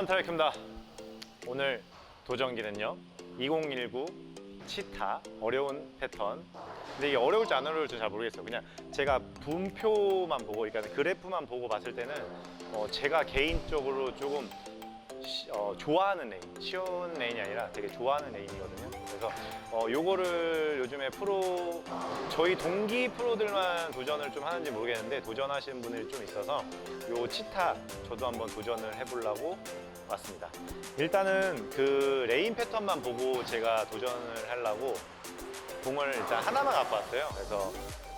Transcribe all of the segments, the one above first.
헌터레크입니다. 오늘 도전기는요. 2019 치타 어려운 패턴. 근데 이게 어려울지 안 어려울지 잘 모르겠어요. 그냥 제가 분표만 보고, 그러니까 그래프만 보고 봤을 때는 어, 제가 개인적으로 조금 시- 어, 좋아하는 레인, 쉬운 레인이 아니라 되게 좋아하는 레인이거든요. 그래서 어, 요거를 요즘에 프로 저희 동기 프로들만 도전을 좀 하는지 모르겠는데 도전하시는 분들이 좀 있어서 요 치타 저도 한번 도전을 해보려고 왔습니다. 일단은 그 레인 패턴만 보고 제가 도전을 하려고 공을 일단 하나만 갖고 왔어요. 그래서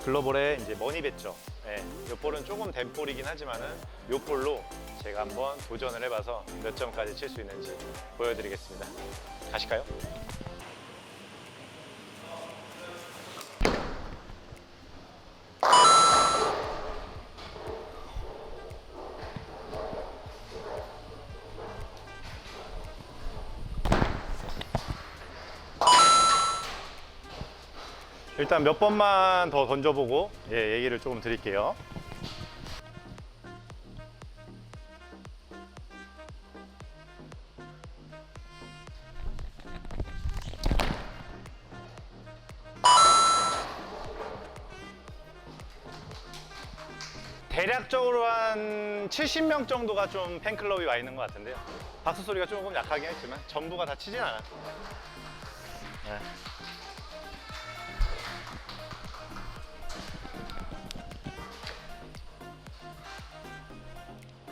글로벌의 이제 머니배죠. 예, 요 볼은 조금 된 볼이긴 하지만은 요 볼로 제가 한번 도전을 해봐서 몇 점까지 칠 수 있는지 보여드리겠습니다. 가실까요? 일단 몇 번만 더 던져보고 예, 얘기를 조금 드릴게요. 대략적으로 한 70명 정도가 좀 팬클럽이 와 있는 것 같은데요. 박수 소리가 조금 약하긴 했지만 전부가 다 치진 않아요. 네.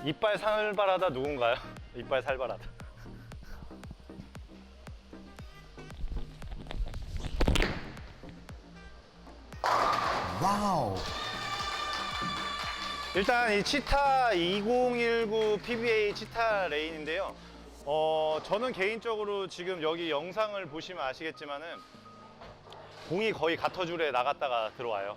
이빨 살벌하다 누군가요? 이빨 살벌하다. 와우. 일단 이 치타 2019 PBA 치타 레인인데요. 어, 저는 개인적으로 지금 여기 영상을 보시면 아시겠지만은 공이 거의 가터줄에 나갔다가 들어와요.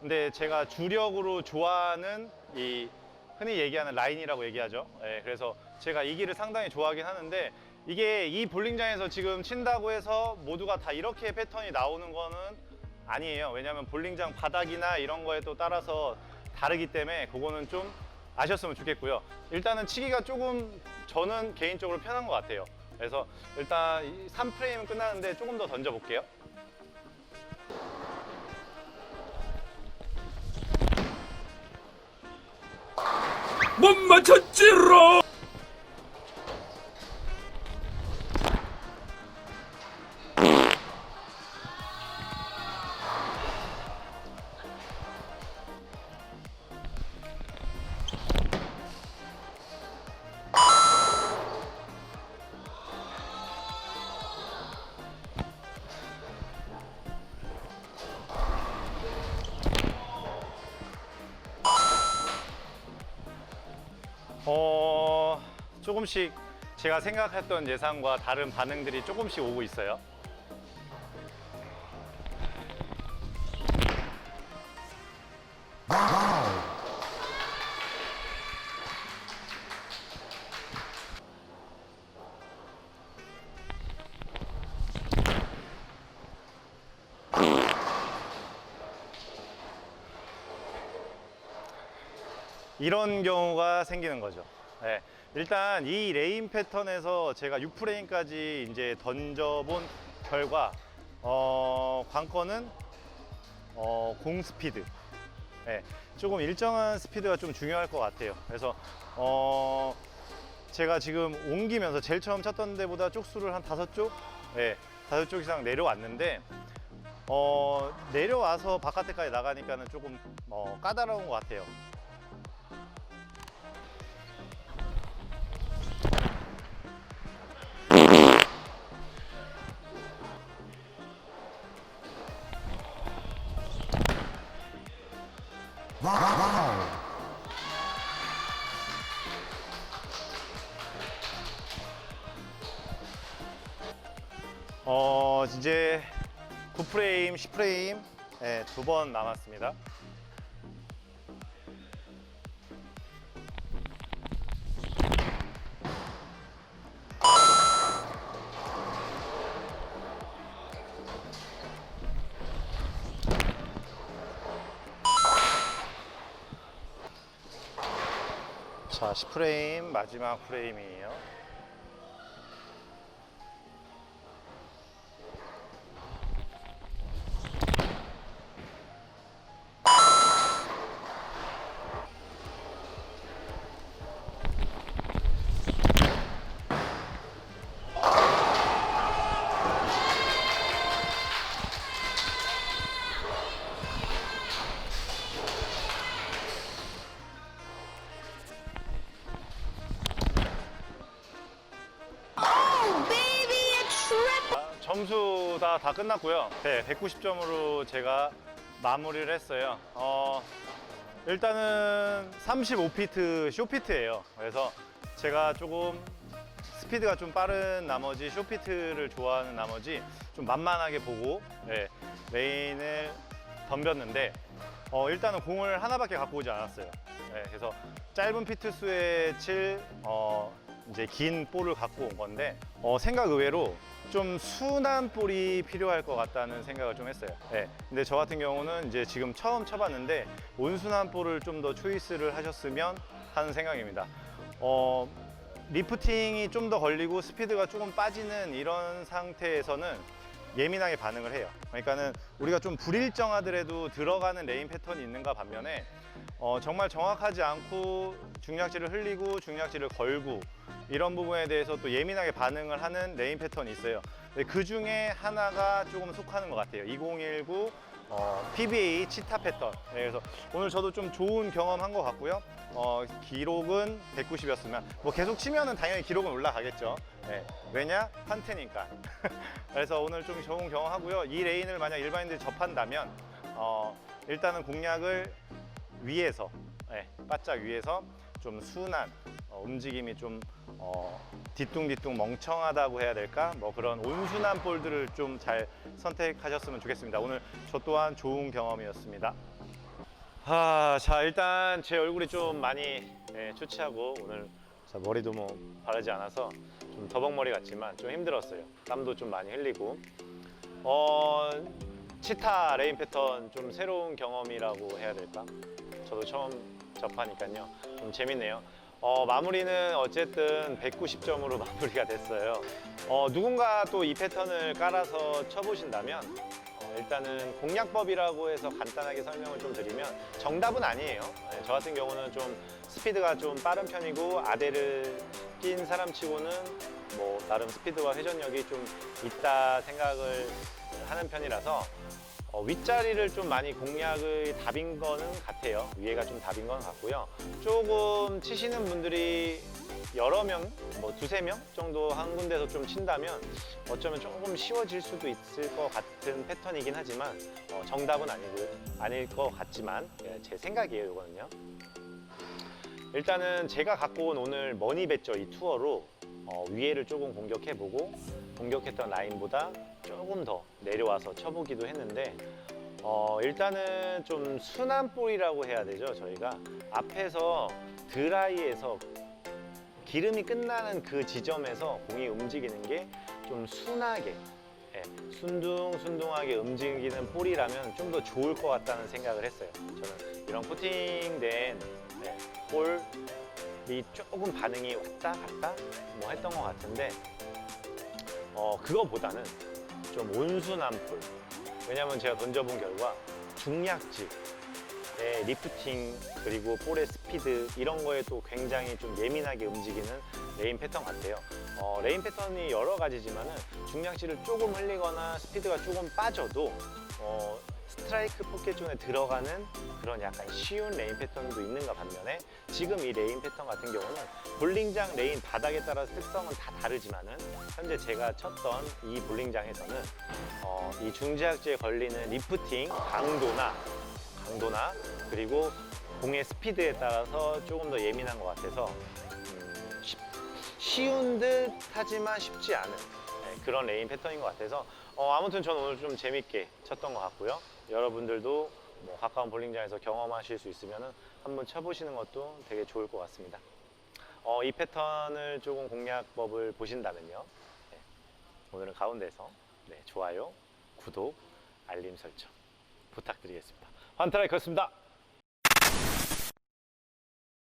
근데 제가 주력으로 좋아하는 이 흔히 얘기하는 라인이라고 얘기하죠. 예, 그래서 제가 이 길을 상당히 좋아하긴 하는데 이게 이 볼링장에서 지금 친다고 해서 모두가 다 이렇게 패턴이 나오는 거는 아니에요. 왜냐하면 볼링장 바닥이나 이런 거에 또 따라서 다르기 때문에 그거는 좀 아셨으면 좋겠고요. 일단은 치기가 조금 저는 개인적으로 편한 것 같아요. 그래서 일단 3프레임은 끝나는데 조금 더 던져볼게요. 못 맞췄지롱! 조금씩 제가 생각했던 예상과 다른 반응들이 조금씩 오고 있어요. 이런 경우가 생기는 거죠. 네. 일단 이 레인 패턴에서 제가 6프레임까지 이제 던져본 결과 어, 관건은 어, 공 스피드. 네. 조금 일정한 스피드가 좀 중요할 것 같아요. 그래서 어, 제가 지금 옮기면서 제일 처음 쳤던 데보다 쪽수를 한 다섯 쪽, 네, 다섯 쪽 이상 내려왔는데 어, 내려와서 바깥에까지 나가니까는 조금 어, 까다로운 것 같아요. 어 이제 9프레임, 10프레임 네, 두 번 남았습니다. 자, 10프레임 마지막 프레임이에요. 점수 다, 다 끝났고요. 네, 190점으로 제가 마무리를 했어요. 어, 일단은 35피트 쇼피트예요. 그래서 제가 조금 스피드가 좀 빠른 나머지 쇼피트를 좋아하는 나머지 좀 만만하게 보고 네, 레인을 덤볐는데 어, 일단은 공을 하나밖에 갖고 오지 않았어요. 네, 그래서 짧은 피트 수에 칠 어, 이제 긴 볼을 갖고 온 건데 어, 생각 의외로 좀 순한 볼이 필요할 것 같다는 생각을 좀 했어요. 네, 근데 저 같은 경우는 이제 지금 처음 쳐봤는데 온순한 볼을 좀 더 초이스를 하셨으면 하는 생각입니다. 어, 리프팅이 좀 더 걸리고 스피드가 조금 빠지는 이런 상태에서는 예민하게 반응을 해요. 그러니까는 우리가 좀 불일정하더라도 들어가는 레인 패턴이 있는가 반면에 어, 정말 정확하지 않고 중량질을 흘리고 중량질을 걸고 이런 부분에 대해서 또 예민하게 반응을 하는 레인 패턴이 있어요. 그 중에 하나가 조금 속하는 것 같아요. 2019 어, PBA 치타 패턴. 네, 그래서 오늘 저도 좀 좋은 경험한 것 같고요. 어, 기록은 190이었으면 뭐 계속 치면은 당연히 기록은 올라가겠죠. 네, 왜냐? 판테니까. 그래서 오늘 좀 좋은 경험하고요. 이 레인을 만약 일반인들이 접한다면 어, 일단은 공략을 위에서, 네, 바짝 위에서 좀 순한 어, 움직임이 좀 어, 뒤뚱뒤뚱 멍청하다고 해야 될까? 뭐 그런 온순한 볼들을 좀 잘 선택하셨으면 좋겠습니다. 오늘 저 또한 좋은 경험이었습니다. 아, 자 일단 제 얼굴이 좀 많이 예, 초췌하고 오늘 자, 머리도 뭐 바르지 않아서 좀 더벅머리 같지만 좀 힘들었어요. 땀도 좀 많이 흘리고 어 치타 레인 패턴 좀 새로운 경험이라고 해야 될까? 저도 처음 접하니까요. 좀 재밌네요. 어, 마무리는 어쨌든 190점으로 마무리가 됐어요. 어, 누군가 또 이 패턴을 깔아서 쳐보신다면 어, 일단은 공략법이라고 해서 간단하게 설명을 좀 드리면 정답은 아니에요. 네, 저 같은 경우는 좀 스피드가 좀 빠른 편이고 아대를 낀 사람 치고는 뭐 나름 스피드와 회전력이 좀 있다 생각을 하는 편이라서 어, 윗자리를 좀 많이 공략의 답인 거는 같아요. 위에가 좀 답인 건 같고요. 조금 치시는 분들이 여러 명, 뭐 두세 명 정도 한 군데서 좀 친다면 어쩌면 조금 쉬워질 수도 있을 것 같은 패턴이긴 하지만 어, 정답은 아니고 아닐 것 같지만 예, 제 생각이에요, 이거는요. 일단은 제가 갖고 온 오늘 머니 배죠 이 투어로 어, 위에를 조금 공격해보고 공격했던 라인보다 조금 더 내려와서 쳐보기도 했는데 어, 일단은 좀 순한 볼이라고 해야 되죠 저희가. 앞에서 드라이에서 기름이 끝나는 그 지점에서 공이 움직이는 게 좀 순하게 예, 순둥순둥하게 움직이는 볼이라면 좀 더 좋을 것 같다는 생각을 했어요 저는. 이런 코팅된 예, 볼이 조금 반응이 왔다 갔다 뭐 했던 것 같은데 어 그거보다는 좀 온순한 볼 왜냐면 제가 던져본 결과 중약질 의 리프팅 그리고 볼의 스피드 이런 거에 또 굉장히 좀 예민하게 움직이는 레인 패턴 같아요. 어, 레인 패턴이 여러 가지지만은 중량질을 조금 흘리거나 스피드가 조금 빠져도 어, 스트라이크 포켓 존에 들어가는 그런 약간 쉬운 레인 패턴도 있는가 반면에 지금 이 레인 패턴 같은 경우는 볼링장 레인 바닥에 따라서 특성은 다 다르지만은 현재 제가 쳤던 이 볼링장에서는 어, 이 중지학지에 걸리는 리프팅 강도나 강도나 그리고 공의 스피드에 따라서 조금 더 예민한 것 같아서 음, 쉽- 쉬운 듯 하지만 쉽지 않은 네, 그런 레인 패턴인 것 같아서 어, 아무튼 저는 오늘 좀 재밌게 쳤던 것 같고요. 여러분들도 뭐 가까운 볼링장에서 경험하실 수 있으면 한번 쳐보시는 것도 되게 좋을 것 같습니다. 어, 이 패턴을 조금 공략법을 보신다면요. 네, 오늘은 가운데서 네, 좋아요, 구독, 알림 설정 부탁드리겠습니다. 환타라이크였습니다.